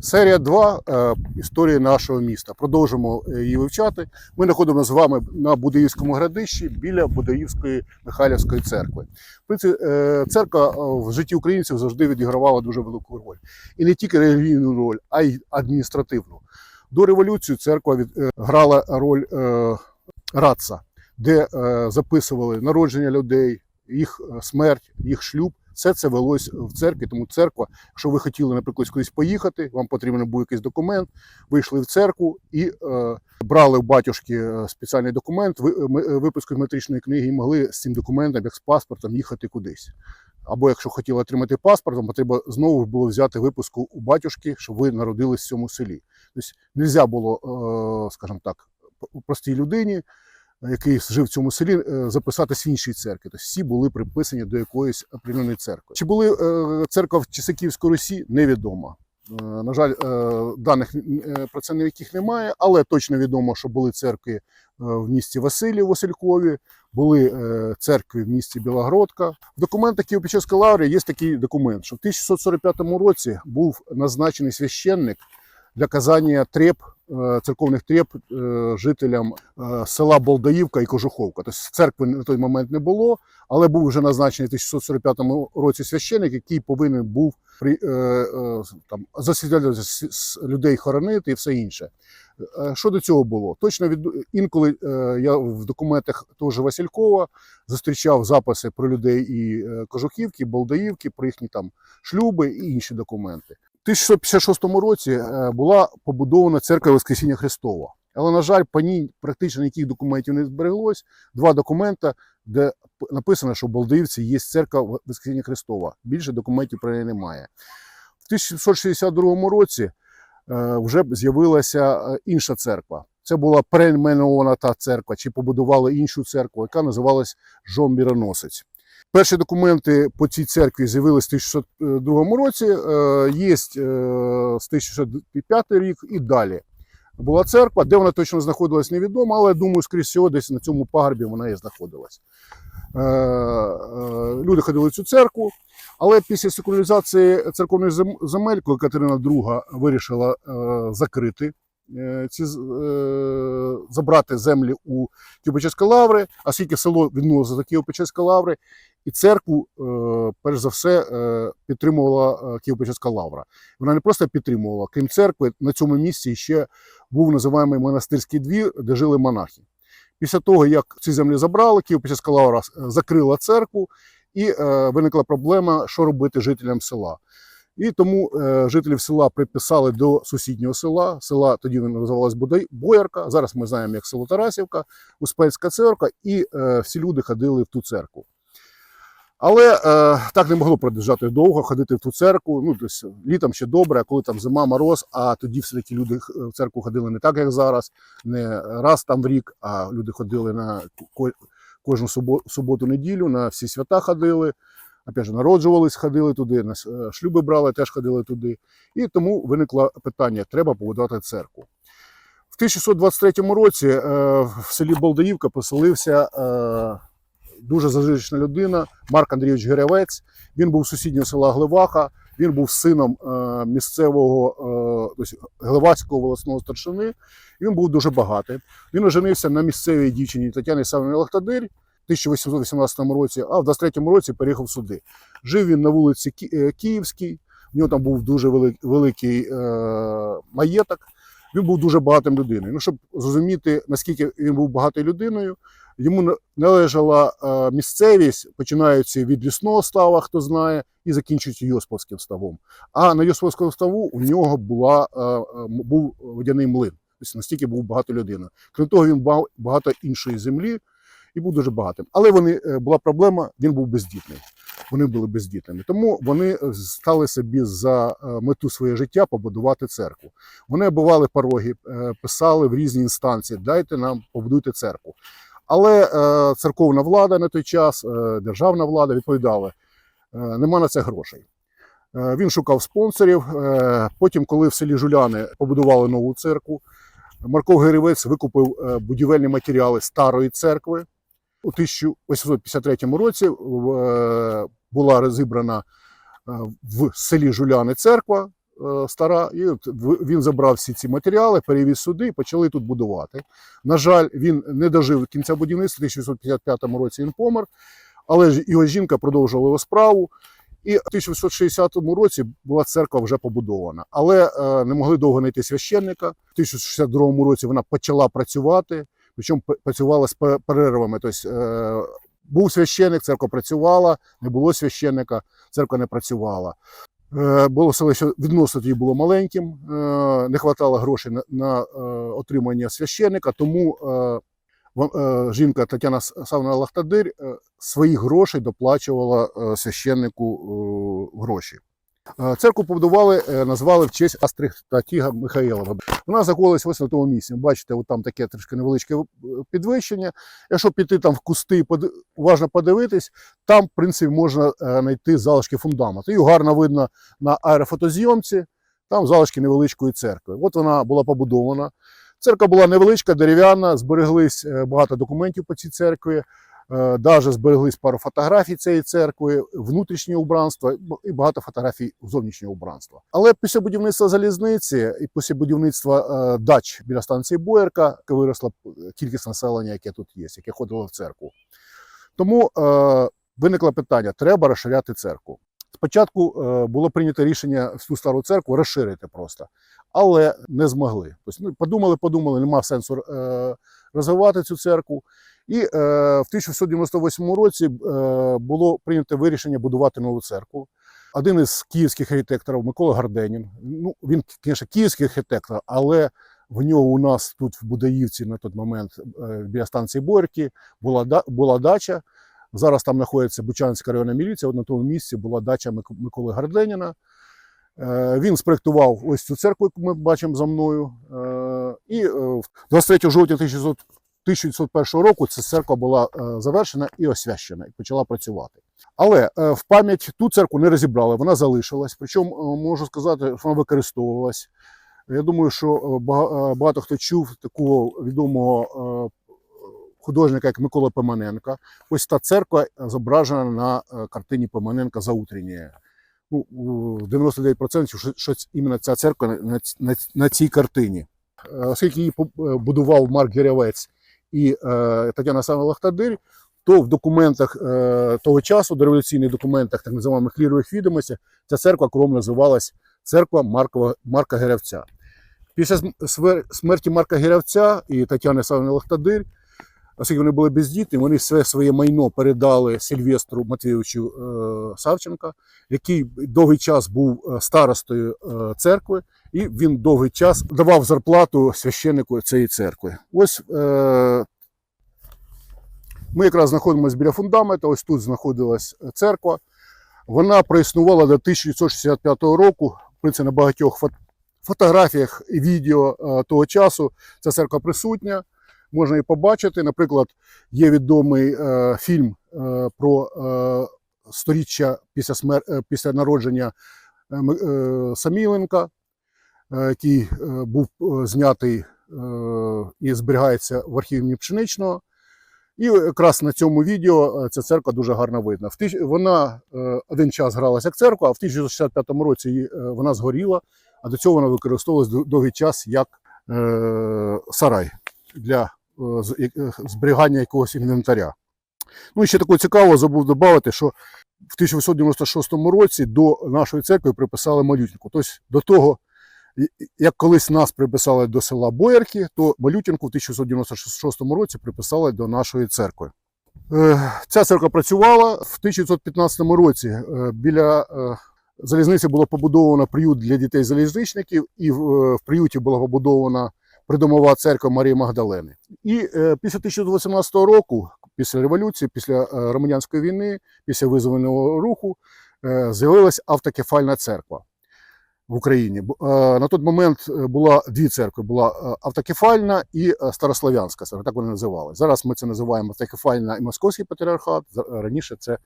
Серія 2 е, історії нашого міста. Продовжимо е, її вивчати. Ми знаходимося з вами на Будаївському градищі біля Будаївської Михайлівської церкви. Е, церква в житті українців завжди відігравала дуже велику роль. І не тільки релігійну роль, а й адміністративну. До революції церква грала роль радца, де записували народження людей, їх е, смерть, їх шлюб. Все це велось в церкві, тому церква, якщо ви хотіли, наприклад, кудись поїхати, вам потрібен був якийсь документ, ви йшли в церкву і е, брали у батюшки е, спеціальний документ, е, випуску метричної книги, і могли з цим документом, як з паспортом, їхати кудись. Або якщо хотіли отримати паспорт, вам потрібно знову було взяти випуску у батюшки, щоб ви народились в цьому селі. Тобто не можна було, е, скажімо так, простій людині, який жив в цьому селі, е, записатись в іншій церкві. Тобто всі були приписані до якоїсь определеної церкви. Чи були е, церква в часи Київської Русі, невідомо. Е, На жаль, даних про це ніяких немає, але точно відомо, що були церкви в місті Василів, Василькові, були церкви в місті Білогородка. В документах Києво-Печерської лаври є такий документ, що в 1645 році був назначений священник для казання треб, е, церковних треб е, жителям е, села Болдаївка і Кожуховка. Тобто церкви на той момент не було, але був вже назначений в 1645 році священник, який повинен був при, там, с- людей хоронити і все інше. Що до цього було? Точно від інколи я в документах того ж Василькова зустрічав записи про людей і Кожухівки, Болдаївки, про їхні там шлюби і інші документи. В 1656 році е, була побудована церква Воскресіння Христова. Але, на жаль, по ній практично ніяких документів не збереглось. Два документи, де написано, що в Болдивці є церква Воскресіння Христова. Більше документів про неї немає. В 1762 році е, вже з'явилася е, інша церква. Це була перейменована та церква, чи побудували іншу церкву, яка називалась Жон Міроносець. Перші документи по цій церкві з'явилися в 1602 році, е, є е, з 1605 рік і далі. Була церква, де вона точно знаходилась, невідомо, але думаю, скрізь всього, десь на цьому пагорбі вона і знаходилась. Е, е, Люди ходили в цю церкву, але після секуляризації церковних зем- земель, коли Катерина II вирішила е, закрити е, ці е, забрати землі у Києво-Печерської лаври, оскільки село відносилося до Києво-Печерської лаври, і церкву, е, перш за все, е, підтримувала е, Києво-Печерська лавра. Вона не просто підтримувала, крім церкви, на цьому місці ще був називаємий монастирський двір, де жили монахи. Після того, як ці землі забрали, Києво-Печерська лавра закрила церкву, і виникла проблема, що робити жителям села. І тому жителів села приписали до сусіднього села. Села тоді називалось Боярка. Зараз ми знаємо як село Тарасівка, Успенська церква, і всі люди ходили в ту церкву. Але е, так не могло продовжати довго ходити в ту церкву. Ну, тобто, літом ще добре, а коли там зима, мороз, а тоді все-таки люди в церкву ходили не так, як зараз, не раз там в рік, а люди ходили на кожну суботу-неділю, на всі свята ходили. Опять же, народжувались, ходили туди, на е, шлюби брали, теж ходили туди. І тому виникло питання: треба побудувати церкву. В 1623 році е, в селі Болдаївка поселився е, дуже зажиточна людина Марк Андрійович Геревець. Він був сусіднього села Гливаха, він був сином е, місцевого е, Гливацького волосного старшини. Він був дуже багатий. Він оженився на місцевій дівчині Тетяні Савні Лахтадир в 1818 році, а в 23-му році переїхав сюди. Жив він на вулиці е, Київській, в нього там був дуже великий, маєток. Він був дуже багатим людиною. Ну, щоб зрозуміти, наскільки він був багатою людиною, йому на- належала е, місцевість, починаючи від лісного става, хто знає, і закінчуючи Йосповським ставом. А на Йосповському ставу у нього була, е, е, був водяний млин. Тобто настільки був багато людиною. Крім того, він мав багато іншої землі і був дуже багатим. Але вони, була проблема, він був бездітний. Вони були бездітними. Тому вони стали собі за мету своє життя побудувати церкву. Вони оббивали пороги, писали в різні інстанції: дайте нам побудуйте церкву. Але е, церковна влада на той час, е, державна влада відповідала: е, нема на це грошей. Е, Він шукав спонсорів. Е, Потім, коли в селі Жуляни побудували нову церкву, Марко Герівець викупив е, будівельні матеріали старої церкви. У 1853 році е, була розібрана е, в селі Жуляни церква стара, і от він забрав всі ці матеріали, перевіз сюди і почали тут будувати. На жаль, він не дожив кінця будівництва, в 1855 році він помер, але його жінка продовжувала його справу. І в 1860 році була церква вже побудована, але е, не могли довго знайти священника. В 1062 році вона почала працювати, причому працювала з перервами. Тобто е, був священник, церква працювала, не було священника, церква не працювала. Е, Було селище відносно тоді було маленьким, е, не вистачало грошей на, на е, отримання священника, тому жінка Тетяна Савна Лахтадир свої грошей доплачувала священнику гроші. Е, Церкву побудували, е, назвали в честь Астрихтатіга Михаїлова. Вона знаходилась ось на тому місці. Бачите, от там таке трішки невеличке е, підвищення. Якщо піти там в кусти уважно подивитись, там, в принципі, можна знайти залишки фундаменту. Його гарно видно на аерофотозйомці, там залишки невеличкої церкви. От вона була побудована. Церква була невеличка, дерев'яна, збереглись багато документів по цій церкві. Навіть збереглись пару фотографій цієї церкви, внутрішнє убранство і багато фотографій зовнішнього убранства. Але після будівництва залізниці і після будівництва е, дач біля станції Боярка виросла кількість населення, яке тут є, яке ходило в церкву. Тому е, виникло питання: треба розширяти церкву. Спочатку е, було прийнято рішення всю стару церкву розширити просто, але не змогли. Тобто, ну, подумали, подумали, нема сенсу е, розвивати цю церкву. І е, в 1698 році е, було прийнято вирішення будувати нову церкву. Один із київських архітекторів Микола Гарденін. Ну, він, звісно, київський архітектор, але в нього у нас тут в Будаївці на той момент е, біля станції Борки була, була дача. Зараз там знаходиться Бучанська районна міліція. От на тому місці була дача Миколи Гарденіна. Е, Він спроектував ось цю церкву, яку ми бачимо за мною. Е, І е, в 23 жовтня 1900 1901 року ця церква була е, завершена і освящена, і почала працювати. Але е, в пам'ять ту церкву не розібрали, вона залишилась. Причому е, можу сказати, що вона використовувалась. Я думаю, що бага- багато хто чув такого відомого художника, як Микола Пиманенка. Ось та церква зображена на картині Пиманенка «Заутреннє». Ну, у 99% що, іменно ця церква на, цій картині. Оскільки її будував Марк Герявець і е, Тетяна Сана Лахтадир, то в документах е, того часу, до революційних документах, так називаємо клірових відомостях, ця церква кром називалась церква Маркова, Марка Герявця. Після смерті Марка Герявця і Тетяни Савни Лахтадир, оскільки вони були бездітні, вони все своє майно передали Сильвестру Матвійовичу е, Савченка, який довгий час був старостою церкви, і він довгий час давав зарплату священнику цієї церкви. Ось е, ми якраз знаходимося біля фундамента, ось тут знаходилась церква. Вона проіснувала до 1965 року. В принципі, на багатьох фотографіях і відео е, того часу ця церква присутня. Можна її побачити. Наприклад, є відомий е, фільм е, про е, сторіччя після, смер... е, після народження е, е, Саміленка, який е, був е, знятий е, і зберігається в архіві пшеничного. І якраз на цьому відео е, ця церква дуже гарно видна. Вона е, один час гралася як церква, а в 1965 році е, вона згоріла, а до цього вона використовувалась довгий час як е, сарай для е, е, зберігання якогось інвентаря. Ну і ще такого цікавого забув додати, що в 1896 році до нашої церкви приписали малютинку. Тобто до того, як колись нас приписали до села Боярки, то малютинку в 1896 році приписали до нашої церкви. Е, Ця церква працювала в 1915 році. е, Біля е, залізниці було побудовано приют для дітей-залізничників, і в, приюті була побудована придомова церква Марії Магдалени. І після 1918 року, після революції, після громадянської війни, після визвольного руху, з'явилась автокефальна церква в Україні. Е, На той момент е, була дві церкви: була е, автокефальна і старослав'янська церква, так вони називали. Зараз ми це називаємо автокефальна і московський патріархат. Раніше це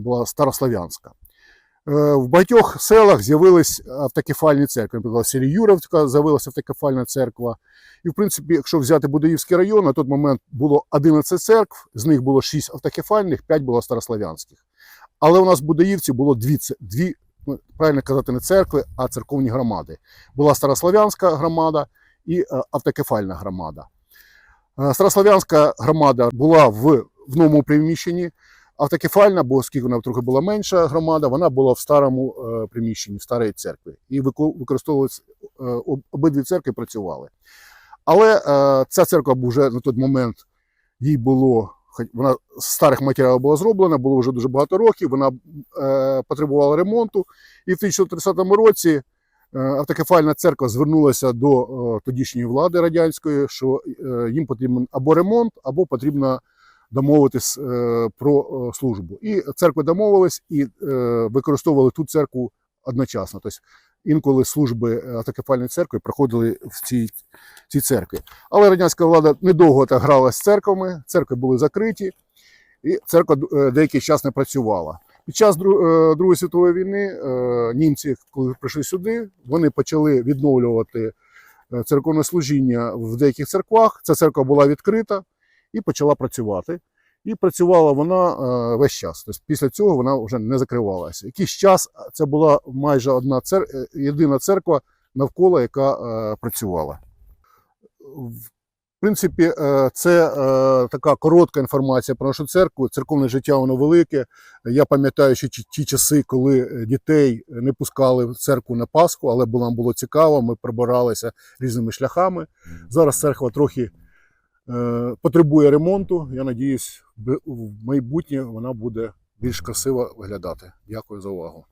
була старослав'янська. Е, В багатьох селах з'явились автокефальні церкви. Наприклад, в Юровська з'явилася автокефальна церква. І, в принципі, якщо взяти Будаївський район, на той момент було 11 церкв, з них було 6 автокефальних, 5 було старослав'янських. Але у нас в Будаївці було дві, дві правильно казати, не церкви, а церковні громади. Була Старослав'янська громада і е, автокефальна громада. Е, Старослав'янська громада була в, новому приміщенні, автокефальна, бо оскільки вона трохи була менша громада, вона була в старому е, приміщенні, в старій церкві. І вико- використовувалися обидві церкви працювали. Але ця церква вже на той момент їй було, вона з старих матеріалів була зроблена, було вже дуже багато років, вона е, потребувала ремонту. І в 1930 році е, автокефальна церква звернулася до е, тодішньої влади радянської, що е, їм потрібен або ремонт, або потрібно домовитись е, про е, службу. І церкви домовились і е, використовували ту церкву одночасно. Тобто інколи служби автокефальної церкви проходили в цій, цій церкві. Але радянська влада недовго так грала з церквами, церкви були закриті, і церква е, деякий час не працювала. Під час е, Другої світової війни е, німці, коли прийшли сюди, вони почали відновлювати е, церковне служіння в деяких церквах. Ця церква була відкрита і почала працювати. І працювала вона е, весь час. Тобто після цього вона вже не закривалася. Якийсь час це була майже одна цер... е, єдина церква навколо, яка е, працювала. В принципі, це така коротка інформація про нашу церкву. Церковне життя воно велике. Я пам'ятаю, що ті, часи, коли дітей не пускали в церкву на Пасху, але нам було цікаво, ми прибиралися різними шляхами. Зараз церква трохи потребує ремонту. Я надіюсь, в майбутнє вона буде більш красиво виглядати. Дякую за увагу.